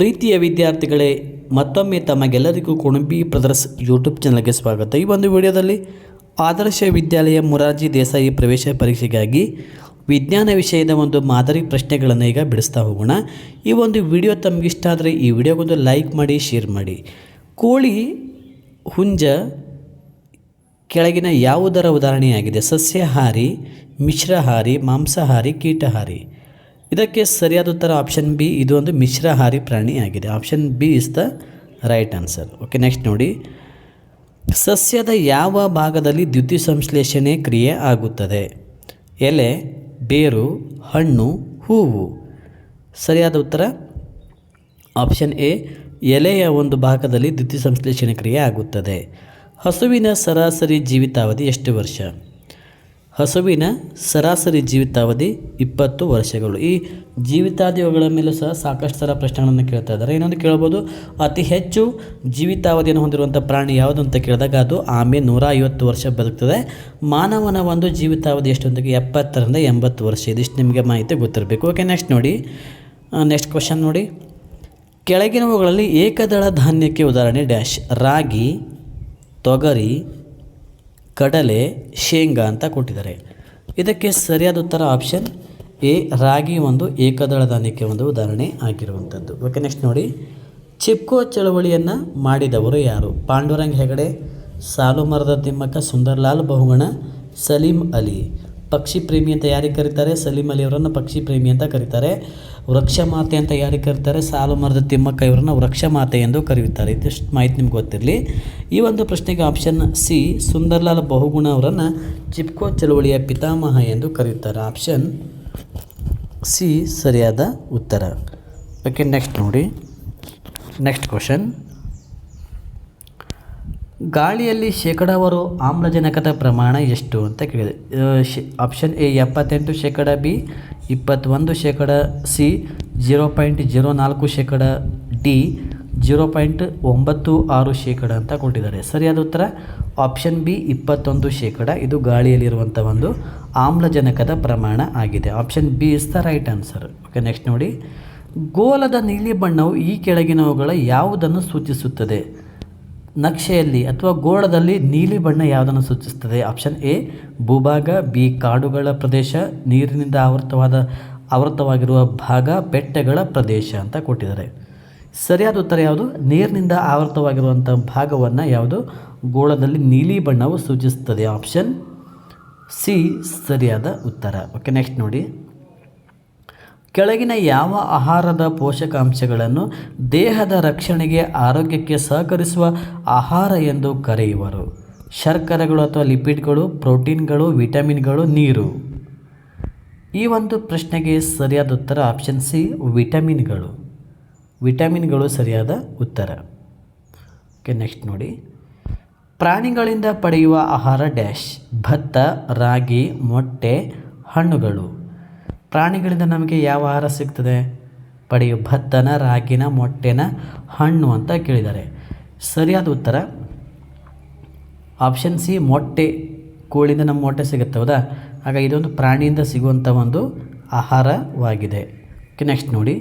ಪ್ರೀತಿಯ ವಿದ್ಯಾರ್ಥಿಗಳೇ, ಮತ್ತೊಮ್ಮೆ ತಮಗೆಲ್ಲರಿಗೂ ಕುಣಬಿ ಬ್ರದರ್ಸ್ ಯೂಟ್ಯೂಬ್ ಚಾನಲ್ಗೆ ಸ್ವಾಗತ. ಈ ಒಂದು ವಿಡಿಯೋದಲ್ಲಿ ಆದರ್ಶ ವಿದ್ಯಾಲಯ ಮುರಾರ್ಜಿ ದೇಸಾಯಿ ಪ್ರವೇಶ ಪರೀಕ್ಷೆಗಾಗಿ ವಿಜ್ಞಾನ ವಿಷಯದ ಒಂದು ಮಾದರಿ ಪ್ರಶ್ನೆಗಳನ್ನು ಈಗ ಬಿಡಿಸ್ತಾ ಹೋಗೋಣ. ಈ ಒಂದು ವಿಡಿಯೋ ತಮಗಿಷ್ಟ ಆದರೆ ಈ ವಿಡಿಯೋಗೊಂದು ಲೈಕ್ ಮಾಡಿ, ಶೇರ್ ಮಾಡಿ. ಕೋಳಿ ಹುಂಜ ಕೆಳಗಿನ ಯಾವುದರ ಉದಾಹರಣೆಯಾಗಿದೆ? ಸಸ್ಯಾಹಾರಿ, ಮಿಶ್ರಹಾರಿ, ಮಾಂಸಾಹಾರಿ, ಕೀಟಹಾರಿ. ಇದಕ್ಕೆ ಸರಿಯಾದ ಉತ್ತರ ಆಪ್ಷನ್ ಬಿ ಇದು ಒಂದು ಮಿಶ್ರಹಾರಿ ಪ್ರಾಣಿಯಾಗಿದೆ option B is the right answer okay next ನೋಡಿ. ಸಸ್ಯದ ಯಾವ ಭಾಗದಲ್ಲಿ ದ್ಯುತಿ ಸಂಶ್ಲೇಷಣೆ ಕ್ರಿಯೆ ಆಗುತ್ತದೆ? ಎಲೆ, ಬೇರು, ಹಣ್ಣು, ಹೂವು. ಸರಿಯಾದ ಉತ್ತರ? ಆಪ್ಷನ್ ಎ ಎಲೆಯ ಒಂದು ಭಾಗದಲ್ಲಿ ದ್ಯುತಿ ಸಂಶ್ಲೇಷಣೆ ಕ್ರಿಯೆ ಆಗುತ್ತದೆ. ಹಸುವಿನ ಸರಾಸರಿ ಜೀವಿತಾವಧಿ ಎಷ್ಟು ವರ್ಷ? ಹಸುವಿನ ಸರಾಸರಿ ಜೀವಿತಾವಧಿ ಇಪ್ಪತ್ತು ವರ್ಷಗಳು. ಈ ಜೀವಿತಾದಿಗಳ ಮೇಲೂ ಸಹ ಸಾಕಷ್ಟು ಥರ ಪ್ರಶ್ನೆಗಳನ್ನು ಕೇಳ್ತಾ ಇದ್ದಾರೆ. ಇನ್ನೊಂದು ಕೇಳ್ಬೋದು, ಅತಿ ಹೆಚ್ಚು ಜೀವಿತಾವಧಿಯನ್ನು ಹೊಂದಿರುವಂಥ ಪ್ರಾಣಿ ಯಾವುದು ಅಂತ ಕೇಳಿದಾಗ ಅದು ಆಮೆ ನೂರ ಐವತ್ತು ವರ್ಷ ಬದುಕ್ತದೆ. ಮಾನವನ ಒಂದು ಜೀವಿತಾವಧಿ ಎಷ್ಟು ಅಂತ ಎಪ್ಪತ್ತರಿಂದ ಎಂಬತ್ತು ವರ್ಷ. ಇದಿಷ್ಟು ನಿಮಗೆ ಮಾಹಿತಿ ಗೊತ್ತಿರಬೇಕು. ಓಕೆ ನೆಕ್ಸ್ಟ್ ನೋಡಿ. ನೆಕ್ಸ್ಟ್ ಕ್ವಶನ್ ನೋಡಿ. ಕೆಳಗಿನವುಗಳಲ್ಲಿ ಏಕದಳ ಧಾನ್ಯಕ್ಕೆ ಉದಾಹರಣೆ ಡ್ಯಾಶ್. ರಾಗಿ, ತೊಗರಿ ಕಡಲೆ, ಶೇಂಗಾ ಅಂತ ಕೊಟ್ಟಿದ್ದಾರೆ. ಇದಕ್ಕೆ ಸರಿಯಾದ ಉತ್ತರ ಆಪ್ಷನ್ ಎ, ರಾಗಿ ಒಂದು ಏಕದಳ ಧಾನ್ಯಕ್ಕೆ ಒಂದು ಉದಾಹರಣೆ ಆಗಿರುವಂಥದ್ದು. ಓಕೆ ನೆಕ್ಸ್ಟ್ ನೋಡಿ. ಚಿಪ್ಕೋ ಚಳವಳಿಯನ್ನು ಮಾಡಿದವರು ಯಾರು? ಪಾಂಡುರಂಗ್ ಹೆಗಡೆ ಸಾಲು ಮರದ ತಿಮ್ಮಕ್ಕ ಸುಂದರ್ಲಾಲ್ ಬಹುಗಣ, ಸಲೀಂ ಅಲಿ. ಪಕ್ಷಿ ಪ್ರೇಮಿ ಅಂತ ಯಾರಿಗೆ ಕರೀತಾರೆ? ಸಲೀಂ ಅಲಿ ಅವರನ್ನು ಪಕ್ಷಿ ಪ್ರೇಮಿ ಅಂತ ಕರೀತಾರೆ. ವೃಕ್ಷಮಾತೆ ಅಂತ ಯಾರಿಗೆ ಕರೀತಾರೆ? ಸಾಲು ಮರದ ತಿಮ್ಮಕ್ಕ ಇವರನ್ನು ವೃಕ್ಷಮಾತೆ ಎಂದು ಕರೆಯುತ್ತಾರೆ. ಇದಿಷ್ಟು ಮಾಹಿತಿ ನಿಮ್ಗೆ ಗೊತ್ತಿರಲಿ. ಈ ಒಂದು ಪ್ರಶ್ನೆಗೆ ಆಪ್ಷನ್ ಸಿ ಸುಂದರ್ಲಾಲ್ ಬಹುಗುಣ ಅವರನ್ನು ಚಿಪ್ಕೋ ಚಳುವಳಿಯ ಪಿತಾಮಹ ಎಂದು ಕರೆಯುತ್ತಾರೆ. ಆಪ್ಷನ್ ಸಿ ಸರಿಯಾದ ಉತ್ತರ. ಓಕೆ ನೆಕ್ಸ್ಟ್ ನೋಡಿ. ನೆಕ್ಸ್ಟ್ ಕ್ವಶನ್ ಗಾಳಿಯಲ್ಲಿ ಶೇಕಡಾವಾರು ಆಮ್ಲಜನಕದ ಪ್ರಮಾಣ ಎಷ್ಟು ಅಂತ ಕೇಳಿದೆ. ಆಪ್ಷನ್ ಎ ಎಪ್ಪತ್ತೆಂಟು ಶೇಕಡ ಬಿ ಇಪ್ಪತ್ತೊಂದು ಶೇಕಡ ಸಿ ಜೀರೋ ಪಾಯಿಂಟ್ ಜೀರೋ ನಾಲ್ಕು ಶೇಕಡ ಡಿ ಜೀರೋ ಪಾಯಿಂಟ್ ಒಂಬತ್ತು ಆರು ಶೇಕಡ ಅಂತ ಕೊಟ್ಟಿದ್ದಾರೆ. ಸರಿಯಾದ ಉತ್ತರ? ಆಪ್ಷನ್ ಬಿ ಇಪ್ಪತ್ತೊಂದು ಶೇಕಡ. ಇದು ಗಾಳಿಯಲ್ಲಿರುವಂಥ ಒಂದು ಆಮ್ಲಜನಕದ ಪ್ರಮಾಣ ಆಗಿದೆ. Option B is the right answer okay next ನೋಡಿ. ಗೋಲದ ನೀಲಿ ಬಣ್ಣವು ಈ ಕೆಳಗಿನವುಗಳ ಯಾವುದನ್ನು ಸೂಚಿಸುತ್ತದೆ? ನಕ್ಷೆಯಲ್ಲಿ ಅಥವಾ ಗೋಳದಲ್ಲಿ ನೀಲಿ ಬಣ್ಣ ಯಾವುದನ್ನು ಸೂಚಿಸುತ್ತದೆ? ಆಪ್ಷನ್ ಎ, ಭೂಭಾಗ, ಬಿ, ಕಾಡುಗಳ ಪ್ರದೇಶ, ನೀರಿನಿಂದ ಆವೃತವಾದ, ಆವೃತವಾಗಿರುವ ಭಾಗ, ಬೆಟ್ಟಗಳ ಪ್ರದೇಶ ಅಂತ ಕೊಟ್ಟಿದ್ದಾರೆ. ಸರಿಯಾದ ಉತ್ತರ ಯಾವುದು? ನೀರಿನಿಂದ ಆವೃತವಾಗಿರುವಂಥ ಭಾಗವನ್ನು ಯಾವುದು? ಗೋಳದಲ್ಲಿ ನೀಲಿ ಬಣ್ಣವು ಸೂಚಿಸುತ್ತದೆ. ಆಪ್ಷನ್ ಸಿ, ಸರಿಯಾದ ಉತ್ತರ. ಓಕೆ, ನೆಕ್ಸ್ಟ್ ನೋಡಿ. ಕೆಳಗಿನ ಯಾವ ಆಹಾರದ ಪೋಷಕಾಂಶಗಳನ್ನು ದೇಹದ ರಕ್ಷಣೆಗೆ ಆರೋಗ್ಯಕ್ಕೆ ಸಹಕರಿಸುವ ಆಹಾರ ಎಂದು ಕರೆಯುವರು? ಶರ್ಕರೆಗಳು ಅಥವಾ ಲಿಪಿಡ್ಗಳು, ಪ್ರೋಟೀನ್ಗಳು, ವಿಟಮಿನ್ಗಳು, ನೀರು. ಈ ಒಂದು ಪ್ರಶ್ನೆಗೆ ಸರಿಯಾದ ಉತ್ತರ ಆಪ್ಷನ್ ಸಿ, ವಿಟಮಿನ್ಗಳು. ವಿಟಮಿನ್ಗಳು ಸರಿಯಾದ ಉತ್ತರ. ಓಕೆ, ನೆಕ್ಸ್ಟ್ ನೋಡಿ. ಪ್ರಾಣಿಗಳಿಂದ ಪಡೆಯುವ ಆಹಾರ ಡ್ಯಾಶ್, ಭತ್ತ, ರಾಗಿ, ಮೊಟ್ಟೆ, ಹಣ್ಣುಗಳು. ಪ್ರಾಣಿಗಳಿಂದ ನಮಗೆ ಯಾವ ಆಹಾರ ಸಿಗ್ತದೆ? ಪಡೆಯು ಭತ್ತನ, ರಾಗಿನ, ಮೊಟ್ಟೆನ, ಹಣ್ಣು ಅಂತ ಕೇಳಿದ್ದಾರೆ. ಸರಿಯಾದ ಉತ್ತರ? ಆಪ್ಷನ್ ಸಿ, ಮೊಟ್ಟೆ. ಕೋಳಿಯಿಂದ ನಮ್ಮ ಮೊಟ್ಟೆ ಸಿಗುತ್ತೆ, ಹೌದಾ? ಆಗ ಇದೊಂದು ಪ್ರಾಣಿಯಿಂದ ಸಿಗುವಂಥ ಒಂದು ಆಹಾರವಾಗಿದೆ. ಓಕೆ, ನೆಕ್ಸ್ಟ್ ನೋಡಿ.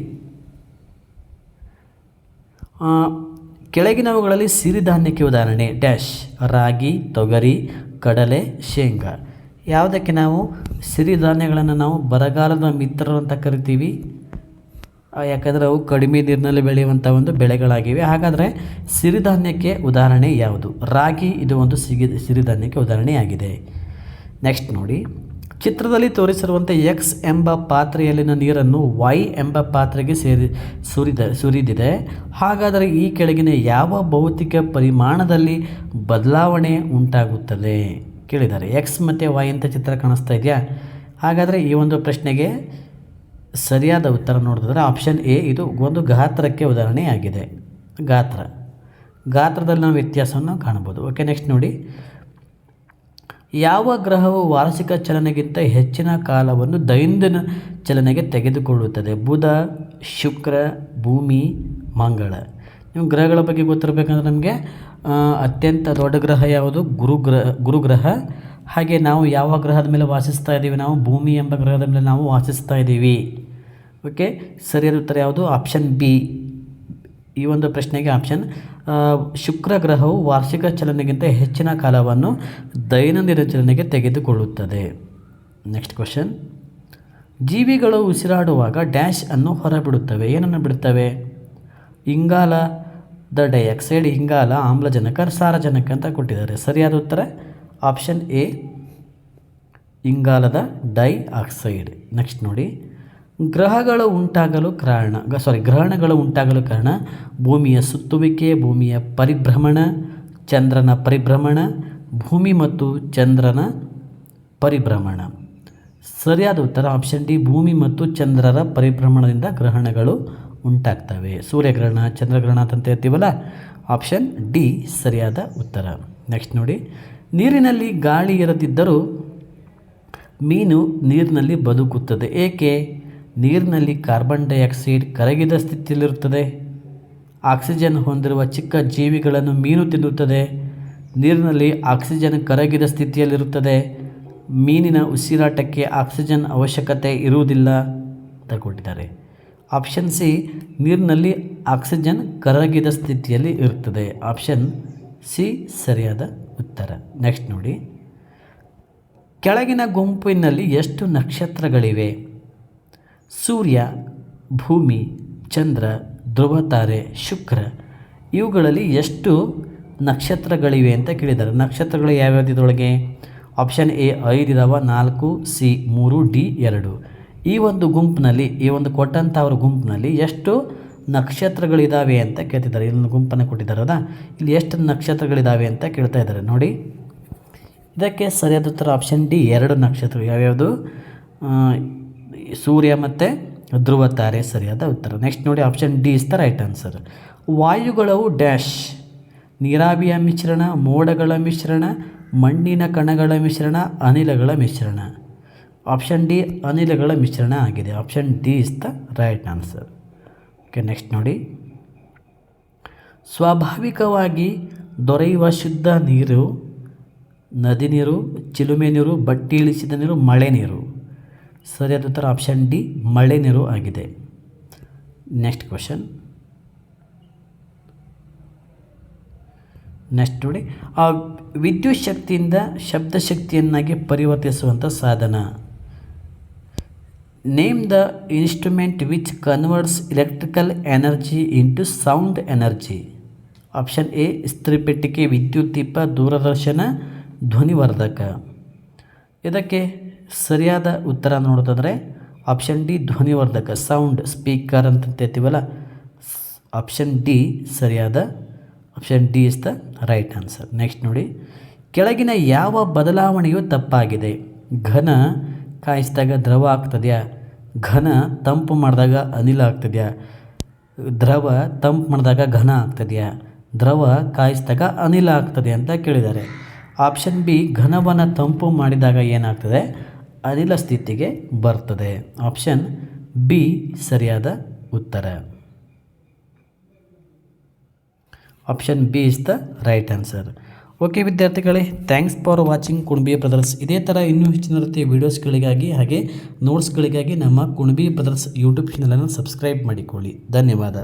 ಕೆಳಗಿನವುಗಳಲ್ಲಿ ಸಿರಿಧಾನ್ಯಕ್ಕೆ ಉದಾಹರಣೆ. ಡ್ಯಾಶ್, ರಾಗಿ, ತೊಗರಿ, ಕಡಲೆ, ಶೇಂಗಾ. ಯಾವುದಕ್ಕೆ ನಾವು ಸಿರಿಧಾನ್ಯಗಳನ್ನು ನಾವು ಬರಗಾಲದ ಮಿತ್ರರು ಅಂತ ಕರಿತೀವಿ. ಯಾಕಂದರೆ ಅವು ಕಡಿಮೆ ನೀರಿನಲ್ಲಿ ಬೆಳೆಯುವಂಥ ಒಂದು ಬೆಳೆಗಳಾಗಿವೆ. ಹಾಗಾದರೆ ಸಿರಿಧಾನ್ಯಕ್ಕೆ ಉದಾಹರಣೆ ಯಾವುದು? ರಾಗಿ, ಇದು ಒಂದು ಸಿಗಿ, ಸಿರಿಧಾನ್ಯಕ್ಕೆ ಉದಾಹರಣೆಯಾಗಿದೆ. ನೆಕ್ಸ್ಟ್ ನೋಡಿ. ಚಿತ್ರದಲ್ಲಿ ತೋರಿಸಿರುವಂತೆ ಎಕ್ಸ್ ಎಂಬ ಪಾತ್ರೆಯಲ್ಲಿನ ನೀರನ್ನು ವೈ ಎಂಬ ಪಾತ್ರೆಗೆ ಸೇರಿ, ಸುರಿದ, ಸುರಿದಿದೆ. ಹಾಗಾದರೆ ಈ ಕೆಳಗಿನ ಯಾವ ಭೌತಿಕ ಪರಿಮಾಣದಲ್ಲಿ ಬದಲಾವಣೆ ಉಂಟಾಗುತ್ತದೆ? ಕೇಳಿದ್ದಾರೆ. ಎಕ್ಸ್ ಮತ್ತು ವೈ ಅಂತ ಚಿತ್ರ ಕಾಣಿಸ್ತಾ ಇದೆಯಾ? ಹಾಗಾದರೆ ಈ ಒಂದು ಪ್ರಶ್ನೆಗೆ ಸರಿಯಾದ ಉತ್ತರ ನೋಡಿದ್ರೆ ಆಪ್ಷನ್ ಎ ಇದು ಒಂದು ಗಾತ್ರಕ್ಕೆ ಉದಾಹರಣೆಯಾಗಿದೆ ಗಾತ್ರ. ಗಾತ್ರದಲ್ಲಿ ನಾವು ವ್ಯತ್ಯಾಸವನ್ನು ಕಾಣ್ಬೋದು ಓಕೆ ನೆಕ್ಸ್ಟ್ ನೋಡಿ. ಯಾವ ಗ್ರಹವು ವಾರ್ಷಿಕ ಚಲನೆಗಿಂತ ಹೆಚ್ಚಿನ ಕಾಲವನ್ನು ದೈನಂದಿನ ಚಲನೆಗೆ ತೆಗೆದುಕೊಳ್ಳುತ್ತದೆ? ಬುಧ, ಶುಕ್ರ, ಭೂಮಿ, ಮಂಗಳ. ನೀವು ಗ್ರಹಗಳ ಬಗ್ಗೆ ಗೊತ್ತಿರಬೇಕಂದ್ರೆ ನಮಗೆ ಅತ್ಯಂತ ದೊಡ್ಡ ಗ್ರಹ ಯಾವುದು? ಗುರುಗ್ರಹ ಗುರುಗ್ರಹ ಹಾಗೆ ನಾವು ಯಾವ ಗ್ರಹದ ಮೇಲೆ ವಾಸಿಸ್ತಾ ಇದ್ದೀವಿ? ನಾವು ಭೂಮಿ ಎಂಬ ಗ್ರಹದ ಮೇಲೆ ನಾವು ವಾಸಿಸ್ತಾ ಇದ್ದೀವಿ. ಓಕೆ ಸರಿಯಾದ ಉತ್ತರ ಯಾವುದು? ಆಪ್ಷನ್ ಬಿ ಈ ಒಂದು ಪ್ರಶ್ನೆಗೆ ಆಪ್ಷನ್ ಶುಕ್ರ ಗ್ರಹವು ವಾರ್ಷಿಕ ಚಲನೆಗಿಂತ ಹೆಚ್ಚಿನ ಕಾಲವನ್ನು ದೈನಂದಿನ ಚಲನೆಗೆ ತೆಗೆದುಕೊಳ್ಳುತ್ತದೆ. ನೆಕ್ಸ್ಟ್ ಕ್ವಶನ್ ಜೀವಿಗಳು ಉಸಿರಾಡುವಾಗ ಡ್ಯಾಶ್ ಅನ್ನು ಹೊರಬಿಡುತ್ತವೆ. ಏನನ್ನು ಬಿಡುತ್ತವೆ? ಇಂಗಾಲದ ಡೈಆಕ್ಸೈಡ್ ಇಂಗಾಲ, ಆಮ್ಲಜನಕ ಸಾರಜನಕ ಅಂತ ಕೊಟ್ಟಿದ್ದಾರೆ. ಸರಿಯಾದ ಉತ್ತರ? ಆಪ್ಷನ್ ಎ ಇಂಗಾಲದ ಡೈ ಆಕ್ಸೈಡ್ ನೆಕ್ಸ್ಟ್ ನೋಡಿ. ಗ್ರಹಗಳು ಉಂಟಾಗಲು ಕಾರಣ ಸಾರಿ ಗ್ರಹಣಗಳು ಉಂಟಾಗಲು ಕಾರಣ ಭೂಮಿಯ ಸುತ್ತುವಿಕೆ, ಭೂಮಿಯ ಪರಿಭ್ರಮಣ, ಚಂದ್ರನ ಪರಿಭ್ರಮಣ, ಭೂಮಿ ಮತ್ತು ಚಂದ್ರನ ಪರಿಭ್ರಮಣ. ಸರಿಯಾದ ಉತ್ತರ ಆಪ್ಷನ್ ಡಿ ಭೂಮಿ ಮತ್ತು ಚಂದ್ರರ ಪರಿಭ್ರಮಣದಿಂದ ಗ್ರಹಣಗಳು ಉಂಟಾಗ್ತವೆ. ಸೂರ್ಯಗ್ರಹಣ, ಚಂದ್ರಗ್ರಹಣ ಅಂತ ಹೇಳ್ತೀವಲ್ಲ ಆಪ್ಷನ್ ಡಿ ಸರಿಯಾದ ಉತ್ತರ. ನೆಕ್ಸ್ಟ್ ನೋಡಿ. ನೀರಿನಲ್ಲಿ ಗಾಳಿ ಇರದಿದ್ದರೂ ಮೀನು ನೀರಿನಲ್ಲಿ ಬದುಕುತ್ತದೆ. ಏಕೆ? ನೀರಿನಲ್ಲಿ ಕಾರ್ಬನ್ ಡೈಆಕ್ಸೈಡ್ ಕರಗಿದ ಸ್ಥಿತಿಯಲ್ಲಿರುತ್ತದೆ. ಆಕ್ಸಿಜನ್ ಹೊಂದಿರುವ ಚಿಕ್ಕ ಜೀವಿಗಳನ್ನು ಮೀನು ತಿನ್ನುತ್ತದೆ. ನೀರಿನಲ್ಲಿ ಆಕ್ಸಿಜನ್ ಕರಗಿದ ಸ್ಥಿತಿಯಲ್ಲಿರುತ್ತದೆ. ಮೀನಿನ ಉಸಿರಾಟಕ್ಕೆ ಆಕ್ಸಿಜನ್ ಅವಶ್ಯಕತೆ ಇರುವುದಿಲ್ಲ. ಅಂತ ಕೊಟ್ಟಿದ್ದಾರೆ ಆಪ್ಷನ್ ಸಿ ನೀರಿನಲ್ಲಿ ಆಕ್ಸಿಜನ್ ಕರಗಿದ ಸ್ಥಿತಿಯಲ್ಲಿ ಇರುತ್ತದೆ. ಆಪ್ಷನ್ ಸಿ ಸರಿಯಾದ ಉತ್ತರ. ನೆಕ್ಸ್ಟ್ ನೋಡಿ. ಕೆಳಗಿನ ಗುಂಪಿನಲ್ಲಿ ಎಷ್ಟು ನಕ್ಷತ್ರಗಳಿವೆ? ಸೂರ್ಯ, ಭೂಮಿ, ಚಂದ್ರ ಧ್ರುವತಾರೆ ಶುಕ್ರ. ಇವುಗಳಲ್ಲಿ ಎಷ್ಟು ನಕ್ಷತ್ರಗಳಿವೆ ಅಂತ ಕೇಳಿದ್ದಾರೆ. ನಕ್ಷತ್ರಗಳು ಯಾವ್ಯಾವ್ದು ಇದರೊಳಗೆ ಆಪ್ಷನ್ ಎ ಐದು ಇದಾವ, ನಾಲ್ಕು, ಸಿ, ಮೂರು, ಡಿ, ಎರಡು. ಈ ಒಂದು ಗುಂಪಿನಲ್ಲಿ, ಈ ಒಂದು ಕೊಟ್ಟಂಥ ಅವ್ರ ಗುಂಪಿನಲ್ಲಿ ಎಷ್ಟು ನಕ್ಷತ್ರಗಳಿದ್ದಾವೆ ಅಂತ ಕೇಳ್ತಿದ್ದಾರೆ. ಇದೊಂದು ಗುಂಪನ್ನು ಕೊಟ್ಟಿದ್ದಾರಲ್ಲ ಇಲ್ಲಿ ಎಷ್ಟು ನಕ್ಷತ್ರಗಳಿದ್ದಾವೆ ಅಂತ ಕೇಳ್ತಾ ಇದ್ದಾರೆ. ನೋಡಿ. ಇದಕ್ಕೆ ಸರಿಯಾದ ಉತ್ತರ ಆಪ್ಷನ್ ಡಿ ಎರಡು ನಕ್ಷತ್ರ ಯಾವ್ಯಾವುದು? ಸೂರ್ಯ ಮತ್ತು ಧ್ರುವ ತಾರೆ ಸರಿಯಾದ ಉತ್ತರ. ನೆಕ್ಸ್ಟ್ ನೋಡಿ option D is the right answer ವಾಯುಗಳವು dash ನೀರಾವಿಯ ಮಿಶ್ರಣ, ಮೋಡಗಳ ಮಿಶ್ರಣ, ಮಣ್ಣಿನ ಕಣಗಳ ಮಿಶ್ರಣ, ಅನಿಲಗಳ ಮಿಶ್ರಣ. ಆಪ್ಷನ್ ಡಿ ಅನಿಲಗಳ ಮಿಶ್ರಣ ಆಗಿದೆ. Option D is the right answer okay next ನೋಡಿ. ಸ್ವಾಭಾವಿಕವಾಗಿ ದೊರೆಯುವ ಶುದ್ಧ ನೀರು, ನದಿ ನೀರು, ಚಿಲುಮೆ ನೀರು, ಬಟ್ಟಿ ಇಳಿಸಿದ ನೀರು, ಮಳೆ ನೀರು. ಸರಿಯಾದ ಉತ್ತರ ಆಪ್ಷನ್ ಡಿ ಮಳೆ ನೀರು ಆಗಿದೆ. ನೆಕ್ಸ್ಟ್ ಕ್ವಶನ್ ನೆಕ್ಸ್ಟ್ ನೋಡಿ. ಆ ವಿದ್ಯುತ್ ಶಕ್ತಿಯಿಂದ ಶಬ್ದ ಶಕ್ತಿಯನ್ನಾಗಿ ಪರಿವರ್ತಿಸುವಂಥ ಸಾಧನ. Name the instrument which converts electrical energy into sound energy option A ಇಸ್ತ್ರಿಪೆಟ್ಟಿಗೆ ವಿದ್ಯುತ್ ದೀಪ ದೂರದರ್ಶನ ಧ್ವನಿವರ್ಧಕ ಇದಕ್ಕೆ ಸರಿಯಾದ ಉತ್ತರ ನೋಡೋದಾದರೆ ಆಪ್ಷನ್ ಡಿ ಧ್ವನಿವರ್ಧಕ ಸೌಂಡ್ ಸ್ಪೀಕರ್ ಅಂತ ಹೇಳ್ತೀವಲ್ಲ? ಆಪ್ಷನ್ ಡಿ ಸರಿಯಾದ option D is the right answer next ನೋಡಿ. ಕೆಳಗಿನ ಯಾವ ಬದಲಾವಣೆಯು ತಪ್ಪಾಗಿದೆ? ಘನ ಕಾಯಿಸಿದಾಗ ದ್ರವ ಆಗ್ತದೆಯಾ? ಘನ ತಂಪು ಮಾಡಿದಾಗ ಅನಿಲ ಆಗ್ತದೆಯಾ? ದ್ರವ ತಂಪು ಮಾಡಿದಾಗ ಘನ ಆಗ್ತದೆಯಾ? ದ್ರವ ಕಾಯಿಸಿದಾಗ ಅನಿಲ ಆಗ್ತದೆ ಅಂತ ಕೇಳಿದ್ದಾರೆ. ಆಪ್ಷನ್ ಬಿ, ಘನವನ್ನು ತಂಪು ಮಾಡಿದಾಗ ಏನಾಗ್ತದೆ? ಅನಿಲ ಸ್ಥಿತಿಗೆ ಬರ್ತದೆ. ಆಪ್ಷನ್ ಬಿ, ಸರಿಯಾದ ಉತ್ತರ. Option B is the right answer. Okay ವಿದ್ಯಾರ್ಥಿಗಳೇ thanks for watching Kunabi brothers. ಇದೇ ಥರ ಇನ್ನೂ ಹೆಚ್ಚಿನ ರೀತಿಯ ವೀಡಿಯೋಸ್ಗಳಿಗಾಗಿ ಹಾಗೆ ನೋಟ್ಸ್ಗಳಿಗಾಗಿ ನಮ್ಮ ಕುಣಬಿ ಬ್ರದರ್ಸ್ ಯೂಟ್ಯೂಬ್ ಚಾನಲನ್ನು ಸಬ್ಸ್ಕ್ರೈಬ್ ಮಾಡಿಕೊಳ್ಳಿ. ಧನ್ಯವಾದ.